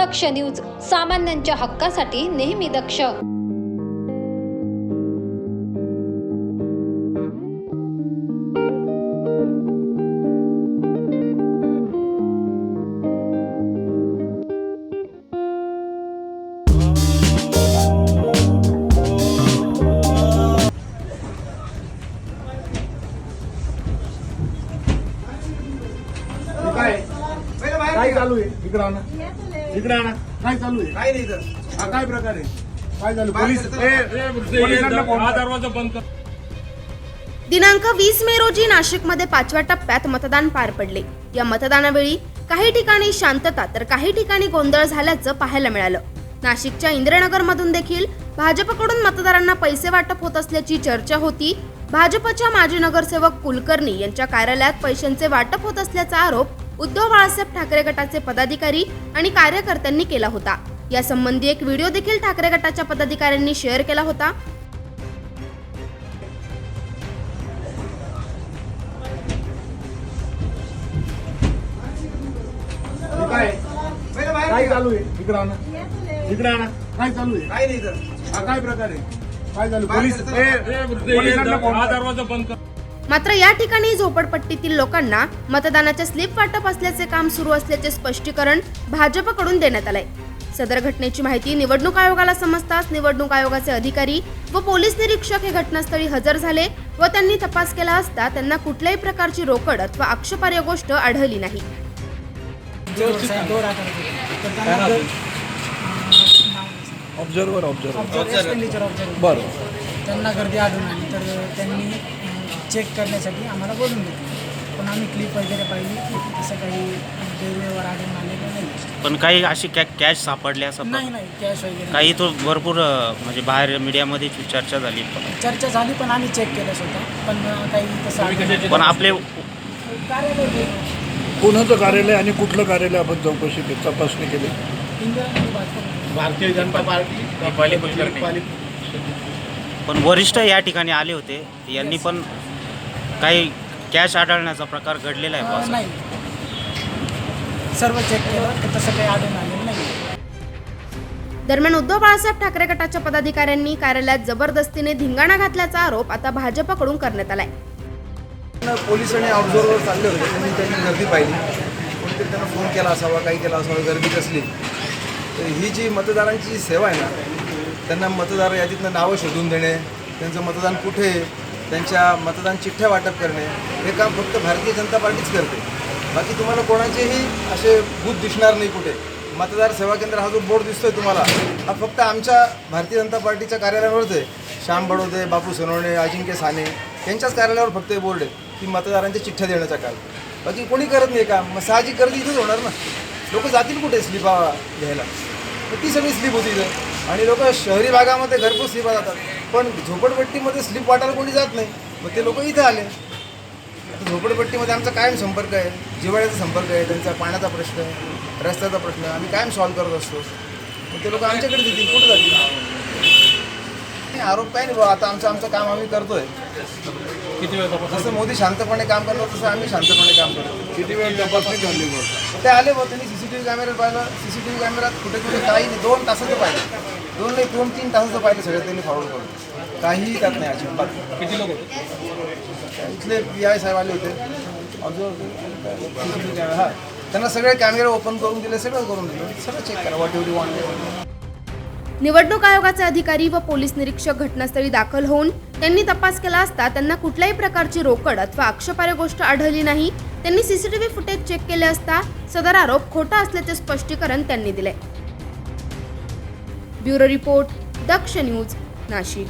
दक्ष news सामान्यांच्या हक्कासाठी नेहमी दक्ष. काय? काय चालू आहे? इकडं आणा. इकडे आणा. काय चालू आहे? काय नाही हा काय प्रकार आहे? काय झालं? पोलीस येतं. ए, ए, पोलिसांना फोन हा कर. दरवाजा बंद कर. दिनांक वीस मे रोजी नाशिकमध्ये पाचव्या टप्प्यात मतदान पार पडले. या मतदानावेळी काही ठिकाणी शांतता तर काही ठिकाणी गोंधळ झाल्याचं पाहायला मिळालं. नाशिकच्या इंद्रनगरमधून देखील भाजपकडून मतदारांना पैसे वाटप होत असल्याची चर्चा होती. भाजपच्या माजी नगरसेवक कुलकर्णी यांच्या कार्यालयात पैशांचे वाटप होत असल्याचा आरोप उद्धव बाळासाहेब ठाकरे गटाचे पदाधिकारी आणि कार्यकर्त्यांनी केला होता. यासंबंधी एक व्हिडिओ देखील ठाकरे गटाच्या पदाधिकाऱ्यांनी शेअर केला होता. काय. चालू आहे? इकडं आणा. इकडे आणा. काय चालू आहे? काय नाही हा काय प्रकार आहे? काय बाहेर पोलीस हा. दरवाजा बंद कर. मात्र या ठिकाणी झोपडपट्टीतील लोकांना मतदानाच्या स्लिप वाटप असल्याचे काम सुरू असल्याचे स्पष्टीकरण भाजपकडून देण्यात आलंय. सदर घटनेची माहिती निवडणूक आयोगाला समजताच निवडणूक आयोगाचे अधिकारी व पोलीस निरीक्षक हे घटनास्थळी हजर झाले व त्यांनी तपास केला असता त्यांना कुठल्याही प्रकारची रोकड अथवा आक्षेपार्ह गोष्ट आढळली नाही. ऑब्झर्वर ऑब्झर्वर बरं. त्यांना गर्दी आढळून आली. तर त्यांनी चेक करण्यासाठी आम्हाला बोलून घेतलं. पण आम्ही क्लिप वगैरे पाहिली तसं काही गैरव्यवहार आढळून आलेलं नाही. पण काही अशी कॅ कॅश सापडले असं नाही नाही कॅश वगैरे काही तो भरपूर अ, म्हणजे बाहेर मीडियामध्ये चर्चा झाली. चर्चा झाली पण आम्ही चेक केलं स्वतः. पण काही तसं. पण आपले कार्यालय कोणाचं कार्यालय आणि कुठलं कार्यालय आपण चौकशी केली तपासणी केली? भारतीय जनता पार्टी पण वरिष्ठ या ठिकाणी आले होते. यांनी पण काही कॅश आढळण्याचा प्रकार घडलेला आहे. नाही. सर्व चेक केलं तर तसं काही आढळून आलेलं नाही. दरम्यान उद्धव बाळासाहेब ठाकरे गटाच्या पदाधिकाऱ्यांनी कार्यालयात जबरदस्तीने धिंगाणा घातल्याचा आरोप आता भाजपकडून करण्यात आलाय. पोलीस आणि ऑब्झर्वर चालले होते. त्यांनी त्यांनी गर्दी पाहिली. कोणतरी त्यांना फोन केला असावा काही केला असावा गर्दी कसली. तर ही जी मतदारांची सेवा आहे ना त्यांना मतदार यादीतनं नावं शोधून देणे त्यांचं मतदान कुठे आहे, त्यांच्या मतदान चिठ्ठ्या वाटप करणे हे काम फक्त भारतीय जनता पार्टीच करते. बाकी तुम्हाला कोणाचेही असे बूथ दिसणार नाही कुठे. मतदार सेवा केंद्र हा जो बोर्ड दिसतोय तुम्हाला हा फक्त आमच्या भारतीय जनता पार्टीच्या कार्यालयावरच आहे. श्याम बडोदे बापू सोनवणे अजिंक्य साने यांच्याच कार्यालयावर फक्त हे बोर्ड आहे की मतदारांच्या चिठ्ठ्या देण्याचा काल बाकी कोणी करत नाही का मग साहजिक गर्दी इथंच होणार ना? लोक जातील कुठे स्लिपा घ्यायला? मग ती सगळी स्लिप होती इथं. आणि लोक शहरी भागामध्ये घरपोच स्लिपा जातात पण झोपडपट्टीमध्ये स्लिप वाटायला कोणी जात नाही. मग ते लोक इथं आले. आता झोपडपट्टीमध्ये आमचा कायम संपर्क आहे. जिवाळ्याचा संपर्क आहे. त्यांचा पाण्याचा प्रश्न आहे रस्त्याचा प्रश्न आहे आम्ही कायम सॉल्व्ह करत असतो. मग ते लोक आमच्याकडे देतील. कुठं जातील? नाही, आरोप काय नाही बाबा आता आमचं आमचं काम आम्ही करतोय. किती वेळ तपास जसं मोदी शांतपणे काम करतात तसं आम्ही शांतपणे काम करतो. किती वेळ तपासणी झाली ते आले बघ त्यांनी सीसीटीव्ही कॅमेऱ्यात पाहिलं. सीसीटीव्ही कॅमेऱ्यात कुठे कुठे काही नाही दोन तासाचं पाहिलं. दोन नाही दोन तीन तासाचं पाहिलं सगळं त्यांनी फॉरवर्ड करून. काहीही त्यात नाही अजिबात. किती लोक होते? इथले पी आय साहेब आले होते. सीसीटीव्ही कॅमेरा हा. त्यांना सगळे कॅमेरे ओपन करून दिले सगळं करून दिलं. सगळं चेक करा वॉट एव्हरी वॉन्ट निवडणूक आयोगाचे अधिकारी व पोलीस निरीक्षक घटनास्थळी दाखल होऊन त्यांनी तपास केला असता त्यांना कुठल्याही प्रकारची रोकड अथवा आक्षेपार्ह गोष्ट आढळली नाही. त्यांनी सीसीटीव्ही फुटेज चेक केले असता सदर आरोप खोटा असल्याचे स्पष्टीकरण त्यांनी दिले. Bureau report Daksh news Nashik.